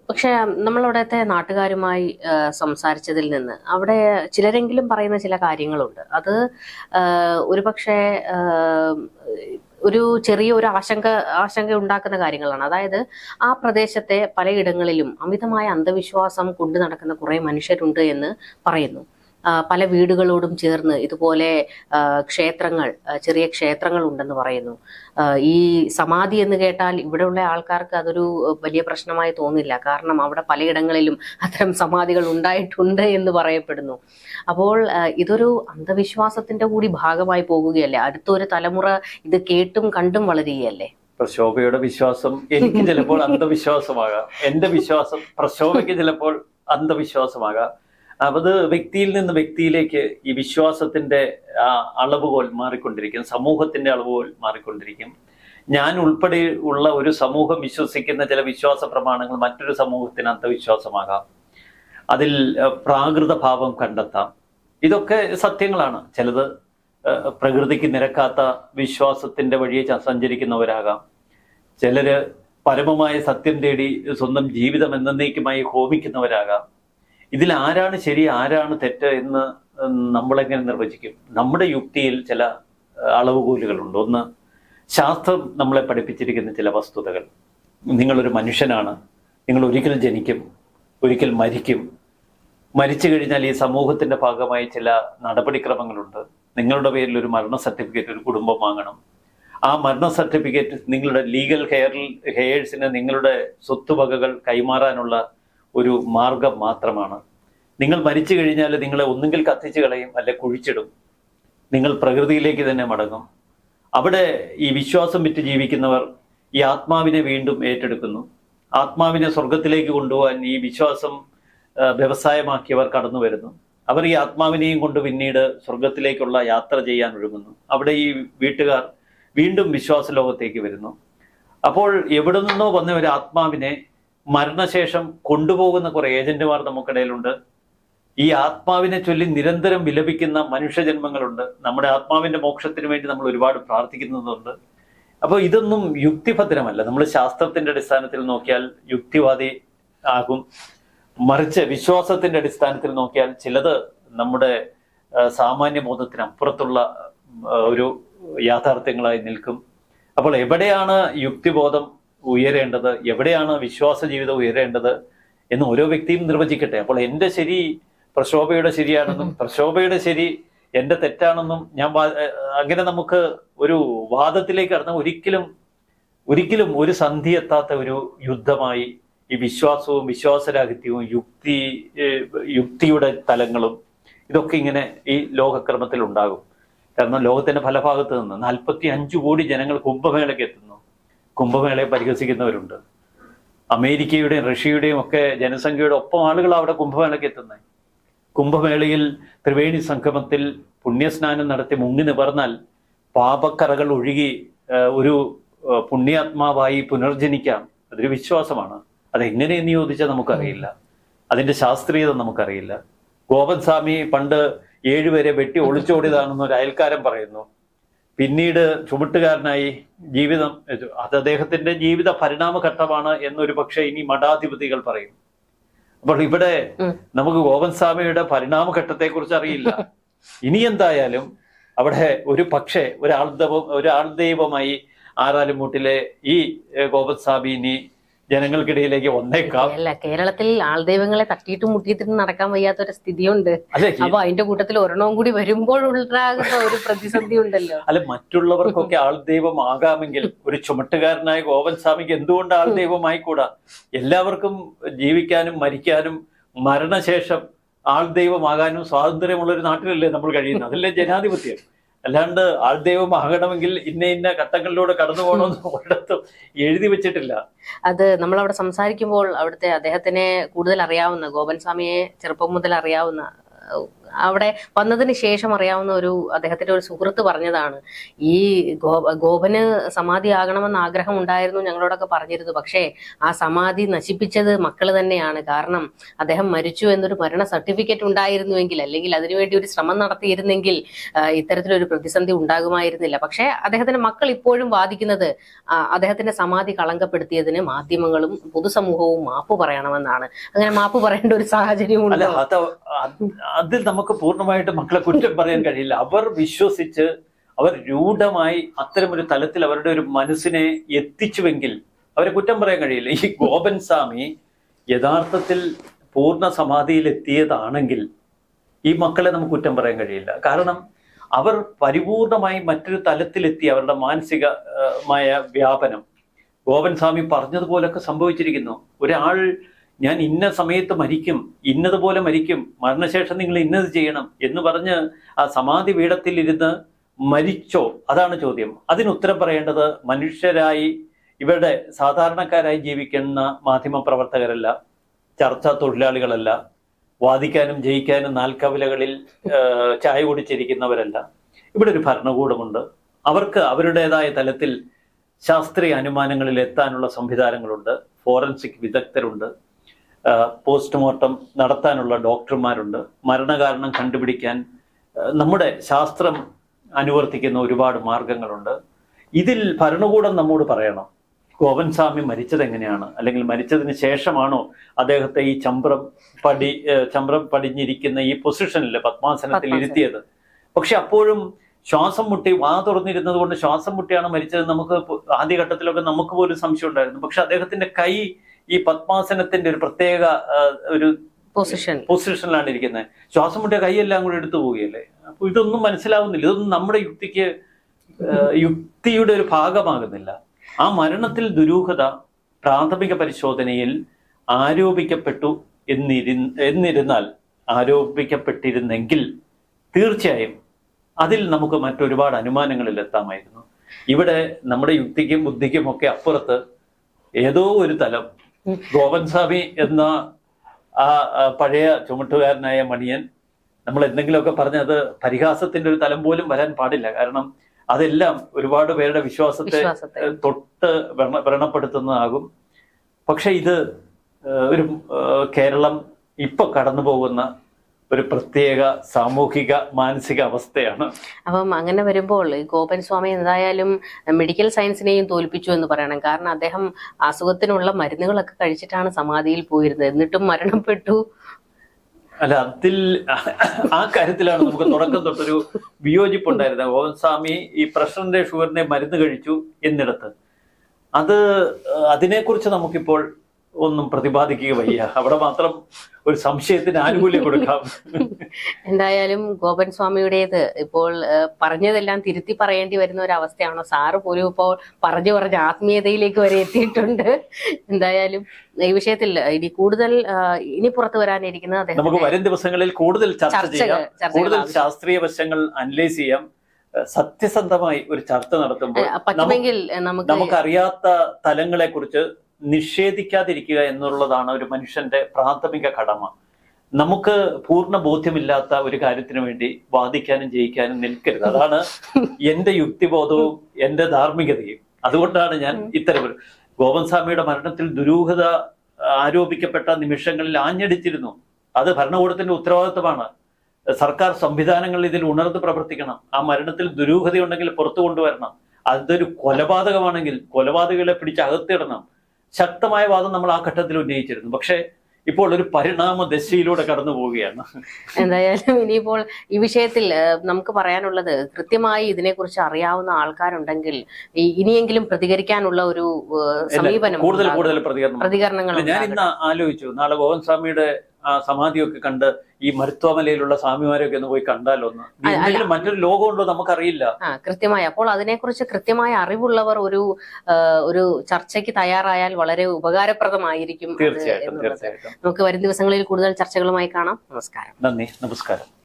പക്ഷെ നമ്മളവിടുത്തെ നാട്ടുകാരുമായി സംസാരിച്ചതിൽ നിന്ന് അവിടെ ചിലരെങ്കിലും പറയുന്ന ചില കാര്യങ്ങളുണ്ട്. അത് ഒരുപക്ഷെ ഒരു ചെറിയ ഒരു ആശങ്ക ആശങ്ക ഉണ്ടാക്കുന്ന കാര്യങ്ങളാണ്. അതായത് ആ പ്രദേശത്തെ പലയിടങ്ങളിലും അമിതമായ അന്ധവിശ്വാസം കൊണ്ടു നടക്കുന്ന കുറെ മനുഷ്യരുണ്ട് എന്ന് പറയുന്നു. പല വീടുകളോടും ചേർന്ന് ഇതുപോലെ ക്ഷേത്രങ്ങൾ ചെറിയ ക്ഷേത്രങ്ങൾ ഉണ്ടെന്ന് പറയുന്നു. ഈ സമാധി എന്ന് കേട്ടാൽ ഇവിടെയുള്ള ആൾക്കാർക്ക് അതൊരു വലിയ പ്രശ്നമായി തോന്നില്ല. കാരണം അവിടെ പലയിടങ്ങളിലും അത്തരം സമാധികൾ ഉണ്ടായിട്ടുണ്ട് എന്ന് പറയപ്പെടുന്നു. അപ്പോൾ ഇതൊരു അന്ധവിശ്വാസത്തിന്റെ കൂടി ഭാഗമായി പോകുകയല്ലേ? അടുത്തൊരു തലമുറ ഇത് കേട്ടും കണ്ടും വളരുകയല്ലേ? പ്രശോഭയുടെ വിശ്വാസം എനിക്ക് ചിലപ്പോൾ അന്ധവിശ്വാസമാകാം. എന്റെ വിശ്വാസം പ്രശോഭയ്ക്ക് ചിലപ്പോൾ അന്ധവിശ്വാസമാകാം. അപ്പൊ അത് വ്യക്തിയിൽ നിന്ന് വ്യക്തിയിലേക്ക് ഈ വിശ്വാസത്തിന്റെ അളവുകോൽ മാറിക്കൊണ്ടിരിക്കും സമൂഹത്തിന്റെ അളവുകോൽ മാറിക്കൊണ്ടിരിക്കും. ഞാൻ ഉൾപ്പെടെ ഉള്ള ഒരു സമൂഹം വിശ്വസിക്കുന്ന ചില വിശ്വാസ പ്രമാണങ്ങൾ മറ്റൊരു സമൂഹത്തിന് അന്ധവിശ്വാസമാകാം. അതിൽ പ്രാകൃത ഭാവം കണ്ടെത്താം. ഇതൊക്കെ സത്യങ്ങളാണ്. ചിലത് പ്രകൃതിക്ക് നിരക്കാത്ത വിശ്വാസത്തിന്റെ വഴിയെ സഞ്ചരിക്കുന്നവരാകാം. ചിലര് പരമമായ സത്യം തേടി സ്വന്തം ജീവിതം എന്നേക്കുമായി ഹോമിക്കുന്നവരാകാം. ഇതിൽ ആരാണ് ശരി ആരാണ് തെറ്റ് എന്ന് നമ്മളെങ്ങനെ നിർവചിക്കും? നമ്മുടെ യുക്തിയിൽ ചില അളവുകൂലുകളുണ്ട്. ഒന്ന് ശാസ്ത്രം നമ്മളെ പഠിപ്പിച്ചിരിക്കുന്ന ചില വസ്തുതകൾ. നിങ്ങളൊരു മനുഷ്യനാണ്. നിങ്ങൾ ഒരിക്കൽ ജനിക്കും. ഒരിക്കൽ മരിക്കും. മരിച്ചു കഴിഞ്ഞാൽ ഈ സമൂഹത്തിന്റെ ഭാഗമായി ചില നടപടിക്രമങ്ങളുണ്ട്. നിങ്ങളുടെ പേരിൽ ഒരു മരണ സർട്ടിഫിക്കറ്റ് ഒരു കുടുംബം വാങ്ങണം. ആ മരണ സർട്ടിഫിക്കറ്റ് നിങ്ങളുടെ ലീഗൽ ഹെയർ ഹെയേഴ്സിന് നിങ്ങളുടെ സ്വത്തുവകകൾ കൈമാറാനുള്ള ഒരു മാർഗം മാത്രമാണ്. നിങ്ങൾ മരിച്ചു കഴിഞ്ഞാൽ നിങ്ങളെ ഒന്നുകിൽ കത്തിച്ചു കളയും അല്ലെ കുഴിച്ചിടും. നിങ്ങൾ പ്രകൃതിയിലേക്ക് തന്നെ മടങ്ങും. അവിടെ ഈ വിശ്വാസം വിറ്റ് ജീവിക്കുന്നവർ ഈ ആത്മാവിനെ വീണ്ടും ഏറ്റെടുക്കുന്നു. ആത്മാവിനെ സ്വർഗത്തിലേക്ക് കൊണ്ടുപോകാൻ ഈ വിശ്വാസം വ്യവസായമാക്കിയവർ കടന്നു വരുന്നു. അവർ ഈ ആത്മാവിനെയും കൊണ്ട് പിന്നീട് സ്വർഗത്തിലേക്കുള്ള യാത്ര ചെയ്യാൻ ഒഴുകുന്നു അവിടെ ഈ വീട്ടുകാർ വീണ്ടും വിശ്വാസ ലോകത്തേക്ക് വരുന്നു. അപ്പോൾ എവിടെ നിന്നോ വന്ന ഒരു ആത്മാവിനെ മരണശേഷം കൊണ്ടുപോകുന്ന കുറെ ഏജന്റുമാർ നമുക്കിടയിലുണ്ട്. ഈ ആത്മാവിനെ ചൊല്ലി നിരന്തരം വിലപിക്കുന്ന മനുഷ്യജന്മങ്ങളുണ്ട്. നമ്മുടെ ആത്മാവിന്റെ മോക്ഷത്തിന് വേണ്ടി നമ്മൾ ഒരുപാട് പ്രാർത്ഥിക്കുന്നതുണ്ട്. അപ്പോൾ ഇതൊന്നും യുക്തിഭദ്രമല്ല. നമ്മൾ ശാസ്ത്രത്തിന്റെ അടിസ്ഥാനത്തിൽ നോക്കിയാൽ യുക്തിവാദി ആകും. മറിച്ച് വിശ്വാസത്തിന്റെ അടിസ്ഥാനത്തിൽ നോക്കിയാൽ ചിലത് നമ്മുടെ സാമാന്യ ബോധത്തിന് അപ്പുറത്തുള്ള ഒരു യാഥാർത്ഥ്യങ്ങളായി നിൽക്കും. അപ്പോൾ എവിടെയാണ് യുക്തിബോധം ഉയരേണ്ടത് എവിടെയാണ് വിശ്വാസ ജീവിതം ഉയരേണ്ടത് എന്ന് ഓരോ വ്യക്തിയും നിർവചിക്കട്ടെ. അപ്പോൾ എന്റെ ശരി പ്രശോഭയുടെ ശരിയാണെന്നും പ്രശോഭയുടെ ശരി എന്റെ തെറ്റാണെന്നും ഞാൻ അങ്ങനെ നമുക്ക് ഒരു വാദത്തിലേക്ക് കടന്ന ഒരിക്കലും ഒരിക്കലും ഒരു സന്ധി എത്താത്ത ഒരു യുദ്ധമായി ഈ വിശ്വാസവും വിശ്വാസരാഹിത്യവും യുക്തി യുക്തിയുടെ തലങ്ങളും ഇതൊക്കെ ഇങ്ങനെ ഈ ലോകക്രമത്തിൽ ഉണ്ടാകും കാരണം ലോകത്തിന്റെ പല ഭാഗത്ത് നിന്ന് നാൽപ്പത്തി അഞ്ചു കോടി ജനങ്ങൾ കുംഭമേളയ്ക്ക് എത്തുന്നു. കുംഭമേളയെ പരിഹസിക്കുന്നവരുണ്ട്. അമേരിക്കയുടെയും റഷ്യയുടെയും ഒക്കെ ജനസംഖ്യയുടെ ഒപ്പം ആളുകൾ അവിടെ കുംഭമേളയ്ക്ക് എത്തുന്നത് കുംഭമേളയിൽ ത്രിവേണി സംഗമത്തിൽ പുണ്യസ്നാനം നടത്തി മുങ്ങി നിവർന്നാൽ പാപക്കറകൾ ഒഴുകി ഒരു പുണ്യാത്മാവായി പുനർജനിക്കാം. അതൊരു വിശ്വാസമാണ്. അതെങ്ങനെയെന്ന് ചോദിച്ചാൽ നമുക്കറിയില്ല. അതിന്റെ ശാസ്ത്രീയത നമുക്കറിയില്ല. ഗോപൻ സ്വാമി പണ്ട് ഏഴുപേരെ വെട്ടി ഒളിച്ചോടിയതാണെന്ന് ഒരു അയൽക്കാരൻ പറയുന്നു. പിന്നീട് ചുമട്ടുകാരനായി ജീവിതം അത് അദ്ദേഹത്തിന്റെ ജീവിത പരിണാമഘട്ടമാണ് എന്നൊരു പക്ഷേ ഇനി മഠാധിപതികൾ പറയും. അപ്പോൾ ഇവിടെ നമുക്ക് ഗോപൻ സ്വാമിയുടെ പരിണാമഘട്ടത്തെ കുറിച്ച് അറിയില്ല. <laughs> ഇനി എന്തായാലും അവിടെ ഒരു പക്ഷേ ഒരാൾ ദൈവം ഒരാൾ ദൈവമായി ആറാലുമൂട്ടിലെ ഈ ഗോപൻസ്വാമി ഗോപൻ സ്വാമി ഇനി ജനങ്ങൾക്കിടയിലേക്ക് വന്നേക്കാം. അല്ല കേരളത്തിൽ ആൾദൈവങ്ങളെ തട്ടിയിട്ടും മുട്ടിയിട്ടും നടക്കാൻ വയ്യാത്ത ഒരു സ്ഥിതിയുണ്ട് അപ്പൊ അതിന്റെ കൂട്ടത്തിൽ ഒരെണ്ണവും കൂടി വരുമ്പോൾ ഉണ്ടാകുന്ന ഒരു പ്രതിസന്ധി ഉണ്ടല്ലോ. <laughs> അല്ല മറ്റുള്ളവർക്കൊക്കെ ആൾ ദൈവമാകാമെങ്കിൽ ഒരു ചുമട്ടുകാരനായ ഗോവൻ സ്വാമിക്ക് എന്തുകൊണ്ട് ആൾ ദൈവമായിക്കൂടാ? എല്ലാവർക്കും ജീവിക്കാനും മരിക്കാനും മരണശേഷം ആൾദൈവമാകാനും സ്വാതന്ത്ര്യമുള്ള ഒരു നാട്ടിലല്ലേ നമ്മൾ കഴിയുന്നത്? അതല്ലേ ജനാധിപത്യം? അല്ലാണ്ട് ആൾ ദൈവമാകണമെങ്കിൽ ഇന്ന ഇന്ന ഘട്ടങ്ങളിലൂടെ കടന്നു പോകണമെന്ന് ഒരിടത്തും എഴുതി വെച്ചിട്ടില്ല. അത് നമ്മൾ അവിടെ സംസാരിക്കുമ്പോൾ അവിടുത്തെ അദ്ദേഹത്തിനെ കൂടുതൽ അറിയാവുന്ന ഗോപൻ സ്വാമിയെ ചെറുപ്പം മുതൽ അറിയാവുന്ന അവിടെ വന്നതിന് ശേഷം അറിയാവുന്ന ഒരു അദ്ദേഹത്തിന്റെ ഒരു സുഹൃത്ത് പറഞ്ഞതാണ് ഈ ഗോപന് സമാധി ആകണമെന്ന് ആഗ്രഹം ഉണ്ടായിരുന്നു ഞങ്ങളോടൊക്കെ പറഞ്ഞിരുന്നു പക്ഷേ ആ സമാധി നശിപ്പിച്ചത് മക്കൾ തന്നെയാണ്. കാരണം അദ്ദേഹം മരിച്ചു എന്നൊരു മരണ സർട്ടിഫിക്കറ്റ് ഉണ്ടായിരുന്നുവെങ്കിൽ അല്ലെങ്കിൽ അതിനുവേണ്ടി ഒരു ശ്രമം നടത്തിയിരുന്നെങ്കിൽ ഇത്തരത്തിലൊരു പ്രതിസന്ധി ഉണ്ടാകുമായിരുന്നില്ല. പക്ഷേ അദ്ദേഹത്തിന്റെ മക്കൾ ഇപ്പോഴും വാദിക്കുന്നത് അദ്ദേഹത്തിന്റെ സമാധി കളങ്കപ്പെടുത്തിയതിന് മാധ്യമങ്ങളും പൊതുസമൂഹവും മാപ്പ് പറയണമെന്നാണ്. അങ്ങനെ മാപ്പ് പറയേണ്ട ഒരു സാഹചര്യം അല്ല ഉണ്ടോ അത് അത് അതിൽ നമുക്ക് പൂർണമായിട്ട് മക്കളെ കുറ്റം പറയാൻ കഴിയില്ല. അവർ വിശ്വസിച്ച് അവർ രൂഢമായി അത്തരമൊരു തലത്തിൽ അവരുടെ ഒരു മനസ്സിനെ എത്തിച്ചുവെങ്കിൽ അവരെ കുറ്റം പറയാൻ കഴിയില്ല. ഈ ഗോപൻ സ്വാമി യഥാർത്ഥത്തിൽ പൂർണ സമാധിയിൽ എത്തിയതാണെങ്കിൽ ഈ മക്കളെ നമുക്ക് കുറ്റം പറയാൻ കഴിയില്ല. കാരണം അവർ പരിപൂർണമായി മറ്റൊരു തലത്തിലെത്തി അവരുടെ മാനസികമായ വ്യാപനം. ഗോപൻ സ്വാമി പറഞ്ഞതുപോലൊക്കെ സംഭവിച്ചിരിക്കുന്നു. ഒരാൾ ഞാൻ ഇന്ന സമയത്ത് മരിക്കും ഇന്നതുപോലെ മരിക്കും മരണശേഷം നിങ്ങൾ ഇന്നത് ചെയ്യണം എന്ന് പറഞ്ഞ് ആ സമാധി പീഠത്തിലിരുന്ന് മരിച്ചോ? അതാണ് ചോദ്യം. അതിന് ഉത്തരം പറയേണ്ടത് മനുഷ്യരായി ഇവരുടെ സാധാരണക്കാരായി ജീവിക്കുന്ന മാധ്യമ പ്രവർത്തകരല്ല ചർച്ചാ തൊഴിലാളികളല്ല വാദിക്കാനും ജയിക്കാനും നാൽക്കവലകളിൽ ചായ കുടിച്ചിരിക്കുന്നവരല്ല. ഇവിടെ ഒരു ഭരണകൂടമുണ്ട്. അവർക്ക് അവരുടേതായ തലത്തിൽ ശാസ്ത്രീയ അനുമാനങ്ങളിൽ എത്താനുള്ള സംവിധാനങ്ങളുണ്ട്. ഫോറൻസിക് വിദഗ്ധരുണ്ട്. പോസ്റ്റ്മോർട്ടം നടത്താനുള്ള ഡോക്ടർമാരുണ്ട്. മരണകാരണം കണ്ടുപിടിക്കാൻ നമ്മുടെ ശാസ്ത്രം അനുവർത്തിക്കുന്ന ഒരുപാട് മാർഗങ്ങളുണ്ട്. ഇതിൽ ഭരണകൂടം നമ്മോട് പറയണം. ഗോവൻ സ്വാമി മരിച്ചത് എങ്ങനെയാണ് അല്ലെങ്കിൽ മരിച്ചതിന് ശേഷമാണോ അദ്ദേഹത്തെ ഈ ചമ്പ്രം പടി ചമ്പ്രം പടിഞ്ഞിരിക്കുന്ന ഈ പൊസിഷനിൽ പത്മാസനത്തിൽ പത്മാസനം. ഇരുത്തിയത്? പക്ഷെ അപ്പോഴും ശ്വാസം മുട്ടി വാ തുറന്നിരുന്നത് കൊണ്ട് ശ്വാസം മുട്ടിയാണ് മരിച്ചത്. നമുക്ക് ആദ്യഘട്ടത്തിലൊക്കെ നമുക്ക് പോലും സംശയം ഉണ്ടായിരുന്നു പക്ഷെ അദ്ദേഹത്തിന്റെ കൈ ഈ പത്മാസനത്തിന്റെ ഒരു പ്രത്യേക ഒരു പൊസിഷൻ പൊസിഷനിലാണ് ഇരിക്കുന്നത്. ശ്വാസം മുട്ടിയ കൈയെല്ലാം കൂടെ എടുത്തു പോവുകയല്ലേ? അപ്പൊ ഇതൊന്നും മനസ്സിലാവുന്നില്ല. ഇതൊന്നും നമ്മുടെ യുക്തിക്ക് യുക്തിയുടെ ഒരു ഭാഗമാകുന്നില്ല. ആ മരണത്തിൽ ദുരൂഹത പ്രാഥമിക പരിശോധനയിൽ ആരോപിക്കപ്പെട്ടു എന്നിരി എന്നിരുന്നാൽ ആരോപിക്കപ്പെട്ടിരുന്നെങ്കിൽ തീർച്ചയായും അതിൽ നമുക്ക് മറ്റൊരുപാട് അനുമാനങ്ങളിൽ എത്താമായിരുന്നു ഇവിടെ നമ്മുടെ യുക്തിക്കും ബുദ്ധിക്കും ഒക്കെ അപ്പുറത്ത് ഏതോ ഒരു തലം ഗോപൻ സ്വാമി എന്ന ആ പഴയ ചുമട്ടുകാരനായ മണിയൻ നമ്മൾ എന്തെങ്കിലുമൊക്കെ പറഞ്ഞ് അത് പരിഹാസത്തിന്റെ ഒരു തലം പോലും വരാൻ പാടില്ല. കാരണം അതെല്ലാം ഒരുപാട് പേരുടെ വിശ്വാസത്തെ തൊട്ട് വ്രണ- വ്രണപ്പെടുത്തുന്നതാകും. പക്ഷെ ഇത് ഒരു കേരളം ഇപ്പൊ കടന്നു പോകുന്ന ഒരു പ്രത്യേക സാമൂഹിക മാനസിക അവസ്ഥയാണ്. അപ്പം അങ്ങനെ വരുമ്പോൾ ഗോപൻ സ്വാമി എന്തായാലും മെഡിക്കൽ സയൻസിനെയും തോൽപ്പിച്ചു എന്ന് പറയണം. കാരണം അദ്ദേഹം അസുഖത്തിനുള്ള മരുന്നുകളൊക്കെ കഴിച്ചിട്ടാണ് സമാധിയിൽ പോയിരുന്നത്. എന്നിട്ടും മരണപ്പെട്ടു. അല്ല അതിൽ ആ കാര്യത്തിലാണ് നമുക്ക് തുടക്കം തൊട്ടൊരു വിയോജിപ്പുണ്ടായിരുന്നത്. ഗോവൻ സ്വാമി ഈ പ്രഷറിന്റെ ഷുഗറിനെ മരുന്ന് കഴിച്ചു എന്നിടത്ത്. അത് അതിനെക്കുറിച്ച് നമുക്കിപ്പോൾ ഒന്നും പ്രതിപാദിക്കുക വയ്യ. അവിടെ മാത്രം ഒരു സംശയത്തിന് ആനുകൂല്യം കൊടുക്കാം. എന്തായാലും ഗോപൻ സ്വാമിയുടേത് ഇപ്പോൾ പറഞ്ഞതെല്ലാം തിരുത്തി പറയേണ്ടി വരുന്ന ഒരു അവസ്ഥയാണോ സാറ് പോലും ഇപ്പോൾ പറഞ്ഞു പറഞ്ഞ ആത്മീയതയിലേക്ക് വരെ എത്തിയിട്ടുണ്ട്. എന്തായാലും ഈ വിഷയത്തിൽ ഇനി കൂടുതൽ ഇനി പുറത്തു വരാനിരിക്കുന്ന നമുക്ക് വരും ദിവസങ്ങളിൽ കൂടുതൽ ചർച്ച ചെയ്യാം. കൂടുതൽ ശാസ്ത്രീയ വശങ്ങൾ അനലൈസ് ചെയ്യാം. സത്യസന്ധമായി ഒരു ചർച്ച നടത്തുമ്പോൾ നമുക്ക് നമുക്കറിയാത്ത തലങ്ങളെ കുറിച്ച് നിഷേധിക്കാതിരിക്കുക എന്നുള്ളതാണ് ഒരു മനുഷ്യന്റെ പ്രാഥമിക കടമ. നമുക്ക് പൂർണ ബോധ്യമില്ലാത്ത ഒരു കാര്യത്തിന് വേണ്ടി വാദിക്കാനും ജയിക്കാനും നിൽക്കരുത്. അതാണ് എന്റെ യുക്തിബോധവും എന്റെ ധാർമ്മികതയും. അതുകൊണ്ടാണ് ഞാൻ ഇത്തരം ഗോപൻ സ്വാമിയുടെ മരണത്തിൽ ദുരൂഹത ആരോപിക്കപ്പെട്ട നിമിഷങ്ങളിൽ ആഞ്ഞടിച്ചിരുന്നു. അത് ഭരണകൂടത്തിന്റെ ഉത്തരവാദിത്വമാണ്. സർക്കാർ സംവിധാനങ്ങൾ ഇതിൽ ഉണർന്ന് പ്രവർത്തിക്കണം. ആ മരണത്തിൽ ദുരൂഹതയുണ്ടെങ്കിൽ പുറത്തു കൊണ്ടുവരണം. അതൊരു കൊലപാതകമാണെങ്കിൽ കൊലപാതകളെ പിടിച്ച് അകത്തിടണം. ശക്തമായ വാദം നമ്മൾ ആ ഘട്ടത്തിൽ ഉന്നയിച്ചിരുന്നു. പക്ഷേ ഇപ്പോൾ ഒരു പരിണാമ ദശയിലൂടെ കടന്നു പോവുകയാണ്. എന്തായാലും ഇനിയിപ്പോൾ ഈ വിഷയത്തിൽ നമുക്ക് പറയാനുള്ളത് കൃത്യമായി ഇതിനെക്കുറിച്ച് അറിയാവുന്ന ആൾക്കാരുണ്ടെങ്കിൽ ഇനിയെങ്കിലും പ്രതികരിക്കാനുള്ള ഒരു സമീപനം കൂടുതൽ കൂടുതൽ പ്രതികരണം പ്രതികരണങ്ങൾ ഞാൻ. ഇന്ന് ആലോചിച്ചു. നാളെ ഗോവൻ സ്വാമിയുടെ സമാധിയൊക്കെ കണ്ട് ഈ മരുത്വമലയിലുള്ള സ്വാമിമാരെയൊക്കെ ഒന്ന് പോയി കണ്ടാലൊന്ന്. എന്തെങ്കിലും മറ്റൊരു ലോകമുണ്ടോ നമുക്കറിയില്ല. കൃത്യമായി. അപ്പോൾ അതിനെക്കുറിച്ച് കൃത്യമായ അറിവുള്ളവർ ഒരു ഒരു ചർച്ചയ്ക്ക് തയ്യാറായാൽ വളരെ ഉപകാരപ്രദമായിരിക്കും തീർച്ചയായിട്ടും. നമുക്ക് വരും ദിവസങ്ങളിൽ കൂടുതൽ ചർച്ചകളുമായി കാണാം. നമസ്കാരം. നന്ദി നമസ്കാരം.